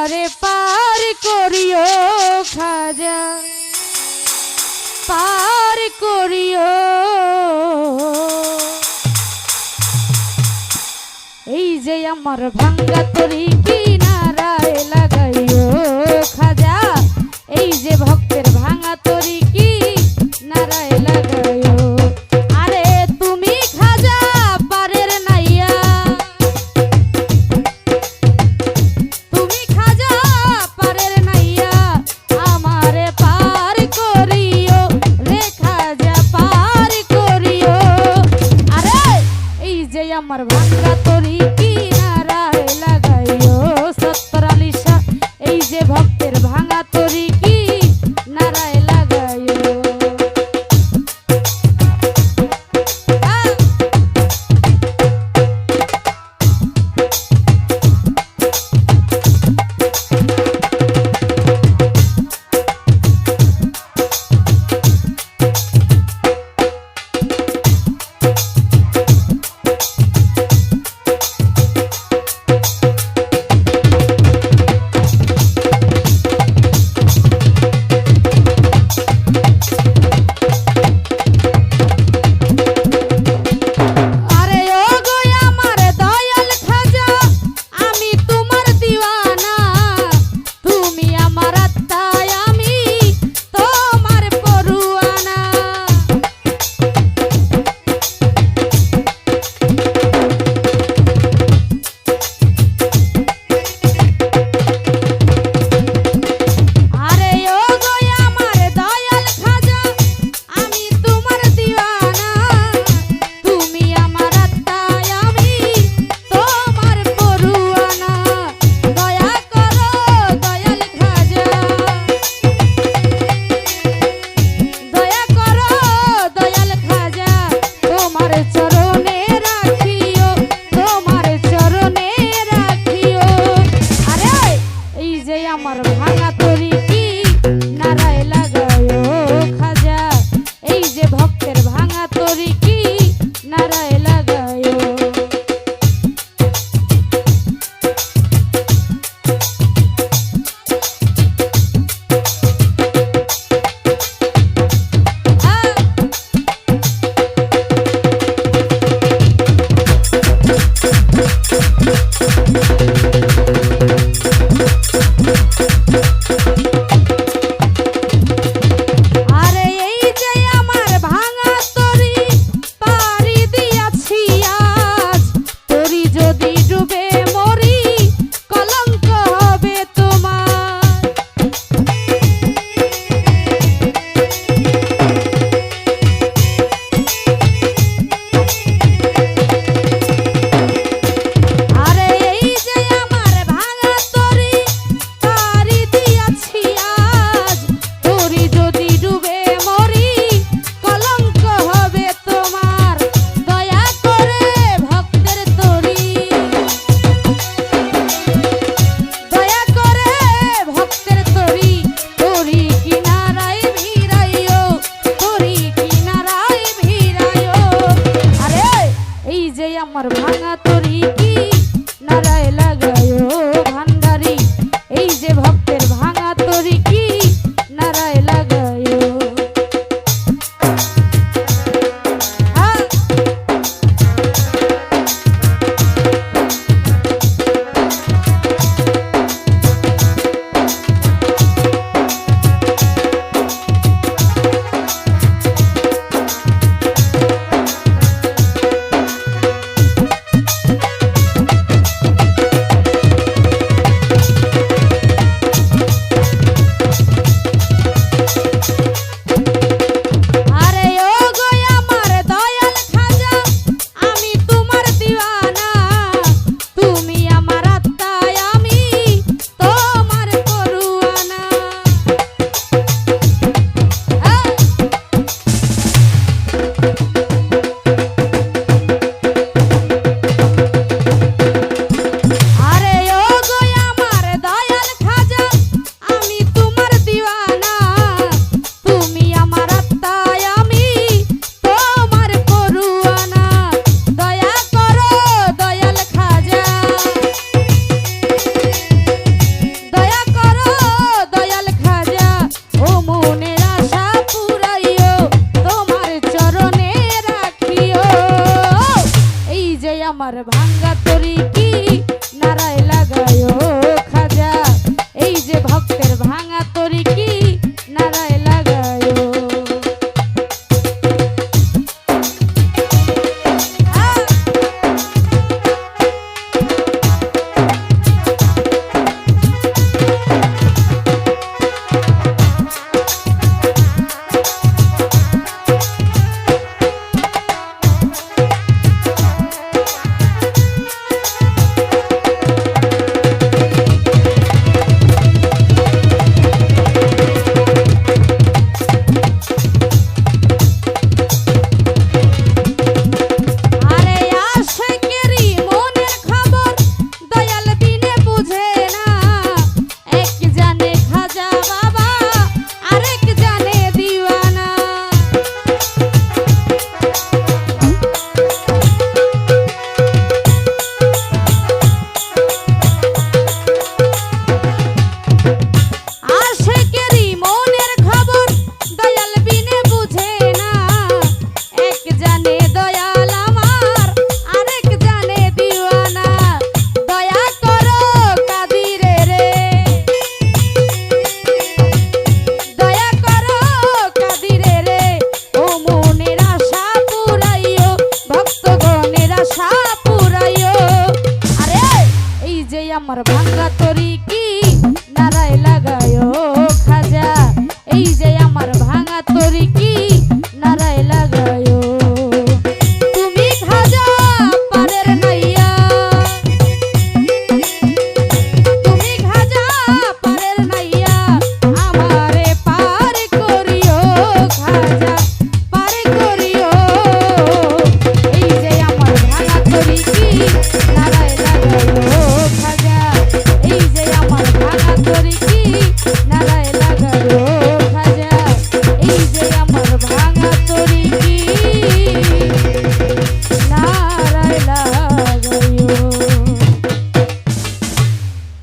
পারে পার করিও খাজা। পার করিও। এই যে আমার ভাঙ্গা তরি কিনারায় লাগাইও খাজা, এই যে ভক্তের ভাঙা তরি কি bárbaro. ভাঙা তরি আমার ভাঙ্গা তরি